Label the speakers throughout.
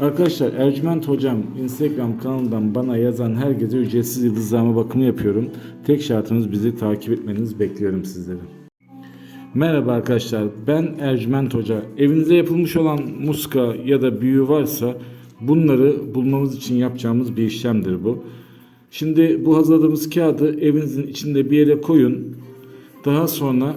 Speaker 1: Arkadaşlar Ercüment Hocam Instagram kanalından bana yazan herkese ücretsiz yıldızlama bakımı yapıyorum. Tek şartımız bizi takip etmeniz bekliyorum sizleri. Merhaba arkadaşlar ben Ercüment Hoca. Evinize yapılmış olan muska ya da büyü varsa bunları bulmamız için yapacağımız bir işlemdir bu. Şimdi bu hazırladığımız kağıdı evinizin içinde bir yere koyun. Daha sonra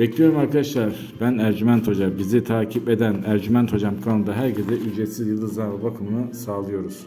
Speaker 1: Bekliyorum arkadaşlar. Ben Ercüment Hoca. Bizi takip eden Ercüment Hocam kanalında herkese ücretsiz yıldızlama bakımını sağlıyoruz.